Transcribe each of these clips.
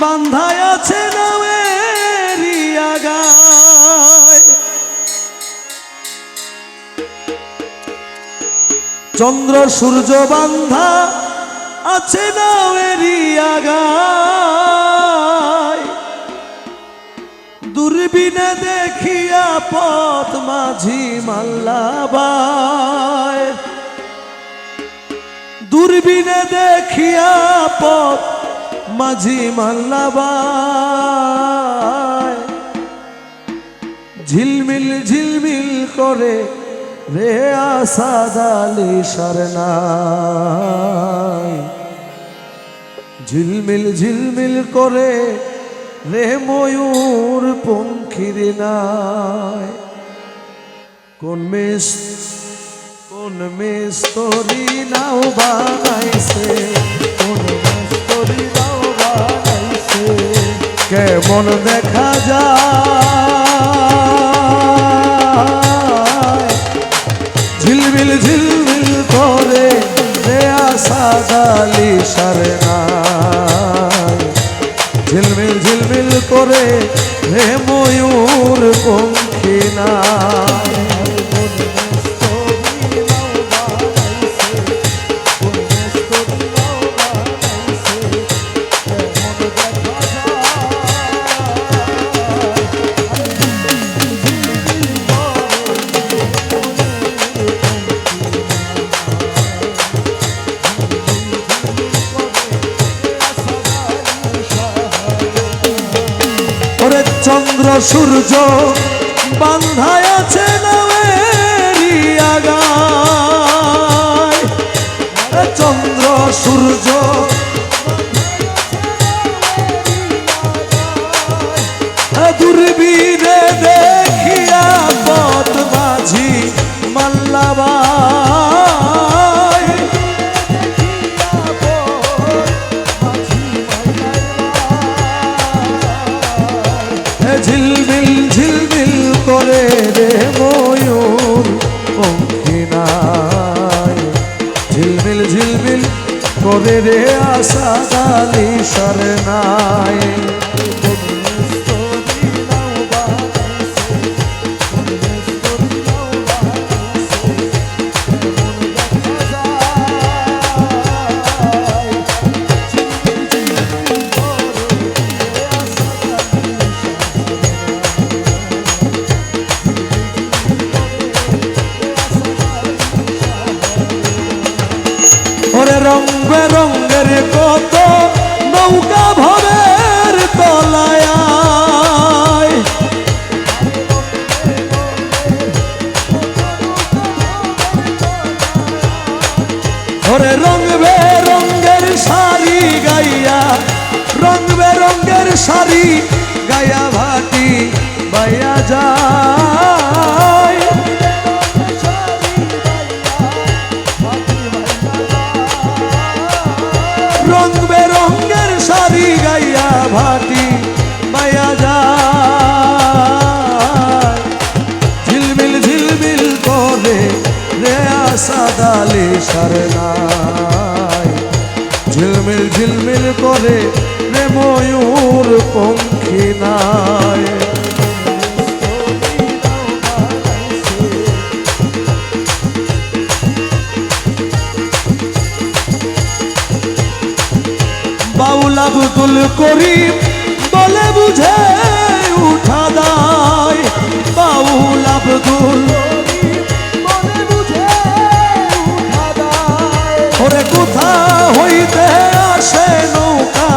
বান্ধায় আছে আগায় চন্দ্র সূর্য বান্ধা আছে নামেরি আগায় দূরবীনে দেখিয়া পথ মাঝি মাল্লাবায় দূরবীনে দেখিয়া পথ মাঝি মাল্লাবায় ঝিলমিল ঝিলমিল করে রে আসাদালি সরনাই ঝিলমিল ঝিলমিল করে রে ময়ূর পঙ্খির নাই। কোন মেস কোন মেস্তরি নাও বানাইছে কেমন দেখা যায়? ঝিলমিল ঝিলমিল করে দেয়া আশা সারে না। ঝিলমিল ঝিলমিল করে হে ময়ূর পঙ্খী নাই চন্দ্র সূর্য বান্ধায় আছে চন্দ্র সূর্য এ দূরবীনে দেখিয়া পথ মাঝি মাল্লাবাই করে রে আশা দালি সর রং বেরঙ্গের কত নৌকা ভবের তলায়। ওরে রং বেরঙ্গের শাড়ি গাইয়া রং বেরঙ্গের শাড়ি গায়া ভাটি বাইয়া যায় সারনাই ঝিলমিল ঝিলমিল করে রে ময়ূর পঙ্খী নাই। বাউল আব্দুল করিম ওরে কোথা হইতে আসে নৌকা?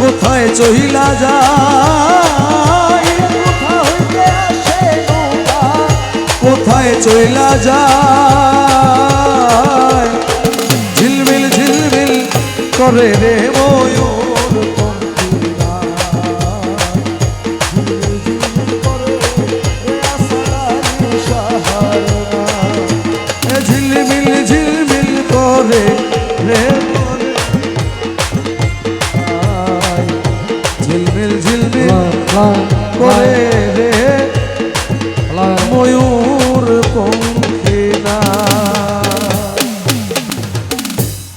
কোথায় চহিলা যায়? কোথা হইতে আসে নৌকা? কোথায় চইলা যায়? ঝিলমিল ঝিলমিল করে রে ময়ূর। poder.